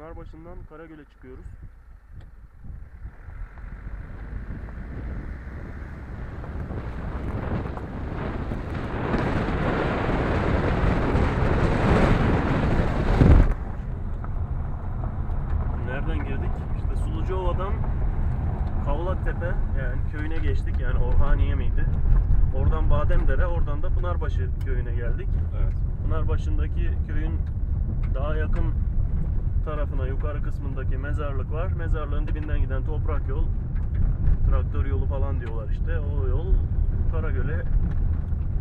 Pınarbaşı'ndan Karagöl'e çıkıyoruz. Nereden girdik? İşte Sulucuova'dan Kavlaktepe yani köyüne geçtik. Yani Orhaniye miydi? Oradan Bademdere, oradan da Pınarbaşı köyüne geldik. Evet. Pınarbaşı'ndaki köyün daha yakın tarafına yukarı kısmındaki mezarlık var. Mezarlığın dibinden giden toprak yol, traktör yolu falan diyorlar işte. O yol Karagöl'e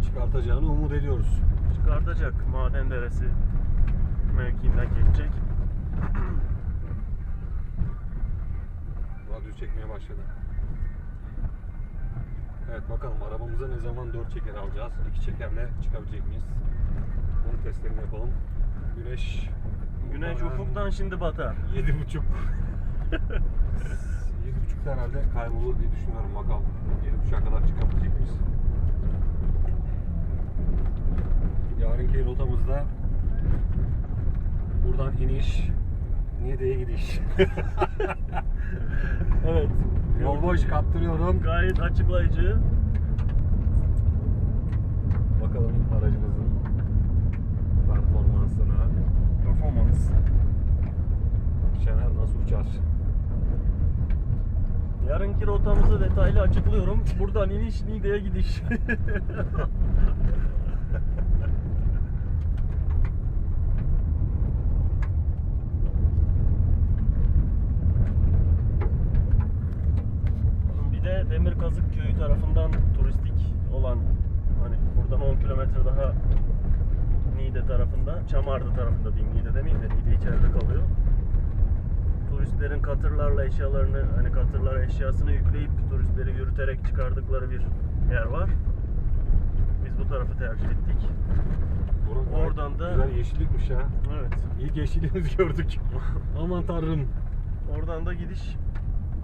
Çıkartacağını umut ediyoruz. çıkartacak. Maden Deresi mevkiinden geçecek. Radyo çekmeye başladı. Evet bakalım arabamıza ne zaman 4 çeker alacağız? 2 çekerle çıkabilecek miyiz? Onun testlerini yapalım. Güneş Güneş ufuktan şimdi batar. 7.30 7.30'da herhalde kaybolur diye düşünüyorum bakalım. 7.30'a kadar çıkabilecek miyiz? Yarınki rotamızda buradan iniş Niğde'ye gidiş. Evet. Yol boş kaptırıyorum. Gayet açıklayıcı. Nasıl uçar? Yarınki rotamızı detaylı açıklıyorum. Buradan iniş, Niğde'ye gidiş. Bir de Demirkazık köyü tarafından turistik olan hani buradan 10 kilometre daha Niğde tarafında, Çamardı tarafında diyeyim Niğde demeyeyim de Niğde içeride kalıyor. Turistlerin katırlarla eşyalarını hani katırlara eşyasını yükleyip turistleri yürüterek çıkardıkları bir yer var. Biz bu tarafı tercih ettik. Gayet Oradan da- Güzel yeşillikmiş ha. Evet. İlk yeşilliğimizi gördük. Aman tanrım. Oradan da gidiş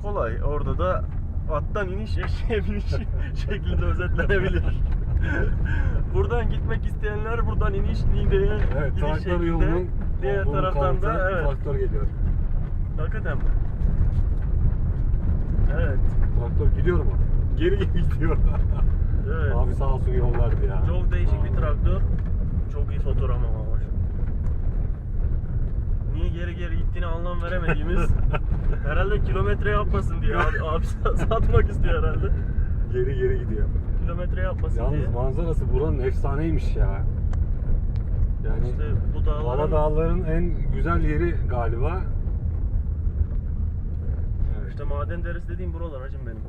kolay. Orada da attan iniş, eşeğe biniş şeklinde özetlenebilir. buradan gitmek isteyenler buradan iniş, Niğde'ye Evet gidiş şeklinde. yolunun Diğer taraftan da evet. traktör geliyor. Hakikaten mi? Evet. Traktör gidiyor mu? Geri geri gidiyor. Evet. Abi sağ olsun yol verdi ya. Çok değişik bir Vallahi. traktör. Çok iyi fotoğraf ama var. Niye geri geri gittiğini anlam veremediğimiz herhalde kilometre yapmasın diye abi, abi satmak istiyor herhalde. Geri geri gidiyor. Kilometre yapmasın diye. Yalnız manzarası buranın efsaneymiş ya. Yani İşte bu dağların Bala Dağları'nın en güzel yeri galiba. İşte maden deresi dediğim buralar hacım benim.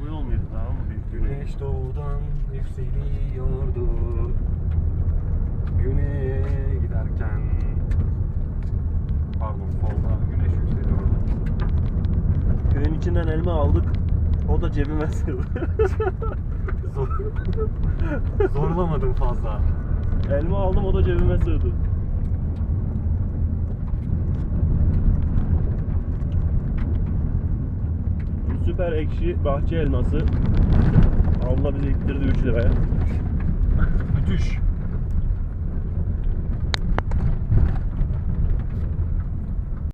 Bu yol muydu daha mı büyük Güneş doğudan yükseliyordu Güneye giderken Pardon solda güneş yükseliyordu Köyün içinden elma aldık. O da cebime sığdı. Zor... Zorlamadım fazla elma aldım o da cebime sığdı. Süper ekşi bahçe elması. Allah bize ittirdi 3 liraya. Müthiş